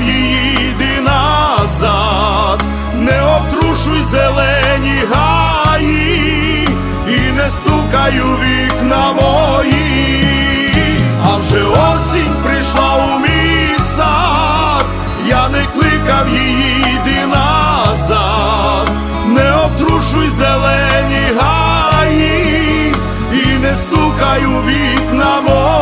її, йди назад, не обтрушуй зелені гаї, і не стукаю вікна мої, а вже осінь прийшла у мій сад, я не кликав її, йди назад, не обтрушуй зелені гаї, і не стукай у вікна мої.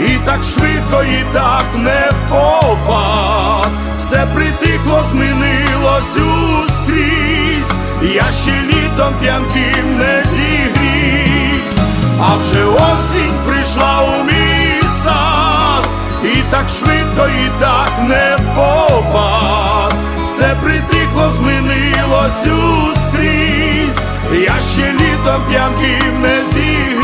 і так швидко, і так не впопад. Все притихло, змінилось ускрізь, я ще літом п'янким не зігрівсь, а вже осінь прийшла у мій сад, і так швидко, і так не впопад. Все притихло, змінилось ускрізь, я ще літом п'янким не зігрівсь.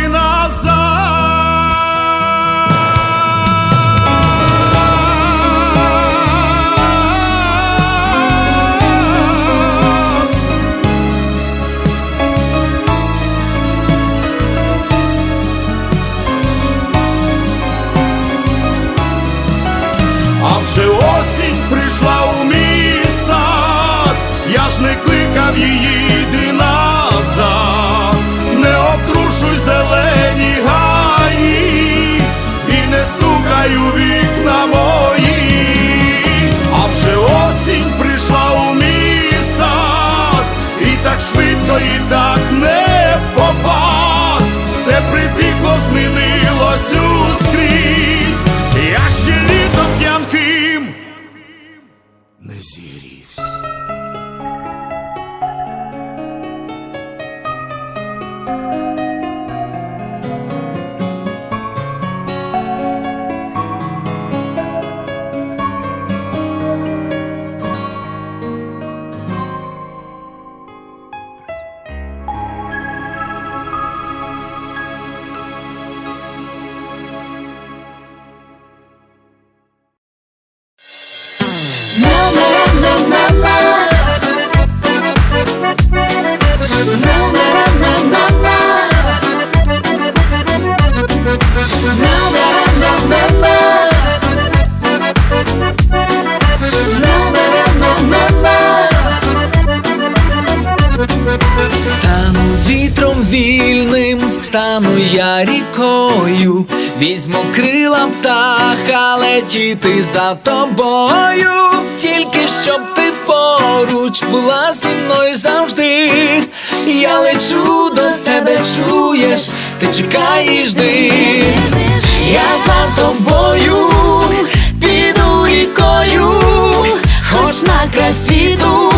А вже осінь прийшла у мій сад, я ж не кликав її, йди назад, не обтрушуй зелені гаї, і не стукай у вікна мої, а вже осінь прийшла у мій сад, і так швидко, і так не птаха, летіти за тобою, тільки щоб ти поруч була зі мною завжди. Я лечу до тебе, чуєш, ти чекаєш жди. Я за тобою піду рікою, хоч на край світу,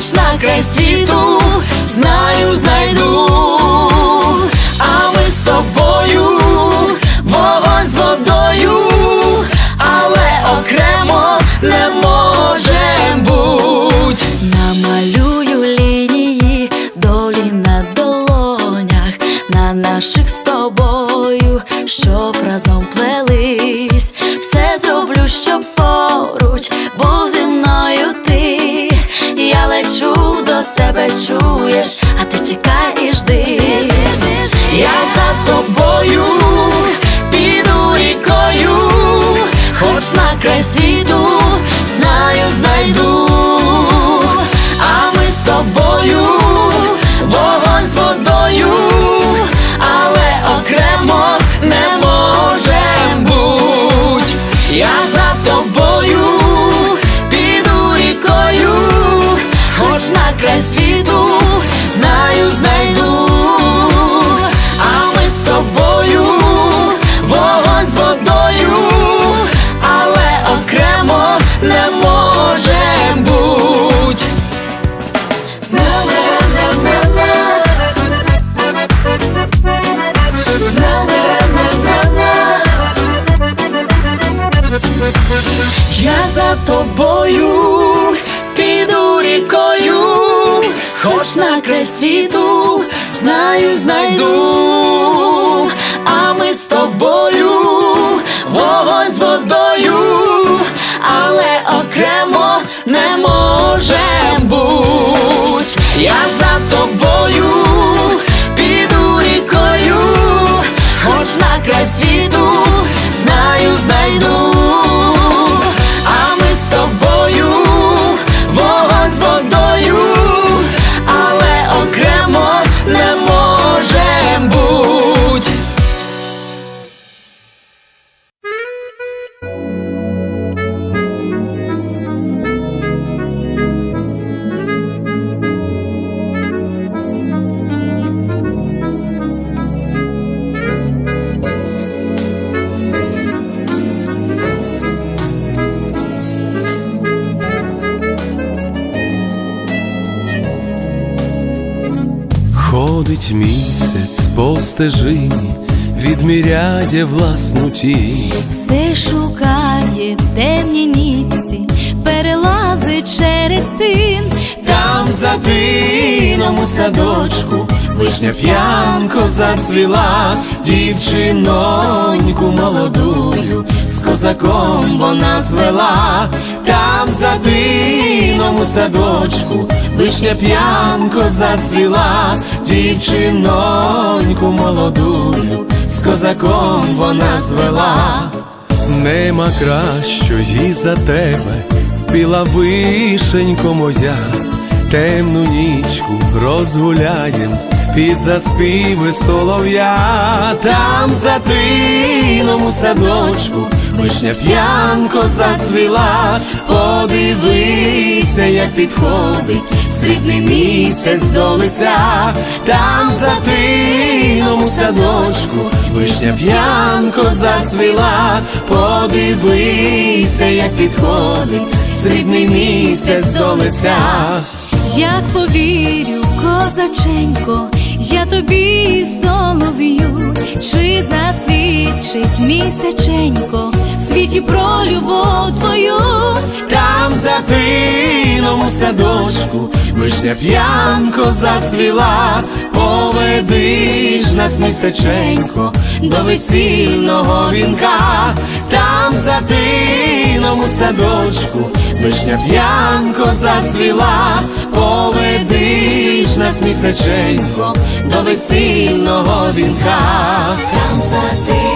хоч на край світу, можем будь, Я за тобою піду рікою, хоч на край світу, Ходить місяць по стежині, відміряє власну тінь. Все шукає в темній нітці, перелазить через тин, Там за тином у садочку вишня п'янко зацвіла, дівчиноньку молодую, з козаком вона звела, там за тином у садочку вишня п'янко зацвіла, дівчиноньку молодую, з козаком вона звела. Нема кращої за тебе, спіла вишенько моя, темну нічку розгуляєм під заспіви солов'я, там за тином у садочку вишня п'янко зацвіла, подивися, як підходить срібний місяць до лиця, там за тином у садочку вишня п'янко зацвіла, подивися, як підходить срібний місяць до лиця. Як повірю, козаченько, я тобі солов'ю, чи засвідчить місяченько в світі про любов твою, Там за тином у садочку вишня п'янко зацвіла, поведи ж нас місяченько до весільного вінка, там за тином у садочку вишня п'янко зацвіла, поведи ж нас місяченько до весільного вінка. там за тином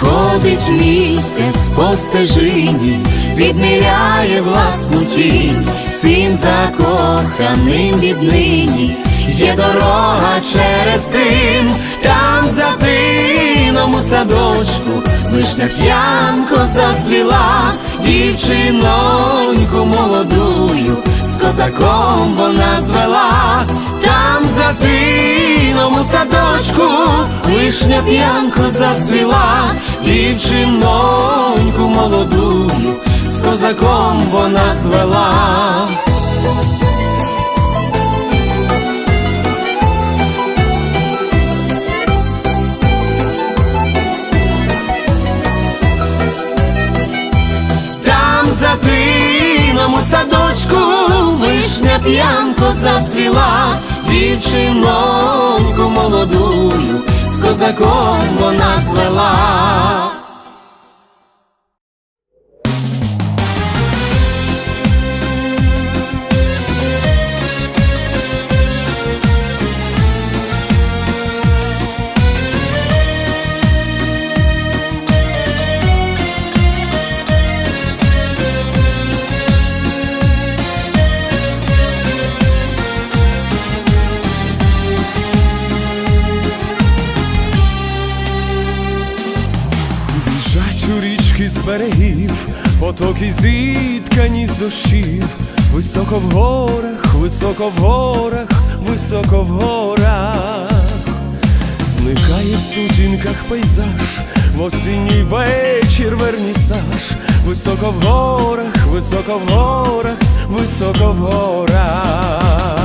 Ходить місяць по стежині, відміряє власну тінь, всім закоханим віднині є дорога через тин, там за тином у садочку вишня п'янко зацвіла, дівчиноньку молодую, з козаком вона вишня п'янко зацвіла, дівчиноньку молодую, з козаком вона звела. У садочку вишня п'янко зацвіла, дівчинонку молодую з козаком вона звела. У річки з берегів, потоки зіткані з дощів, високо в горах, високо в горах, високо в горах, зникає в сутінках пейзаж, в осінній вечір вернісаж, високо в горах, високо в горах, високо в горах.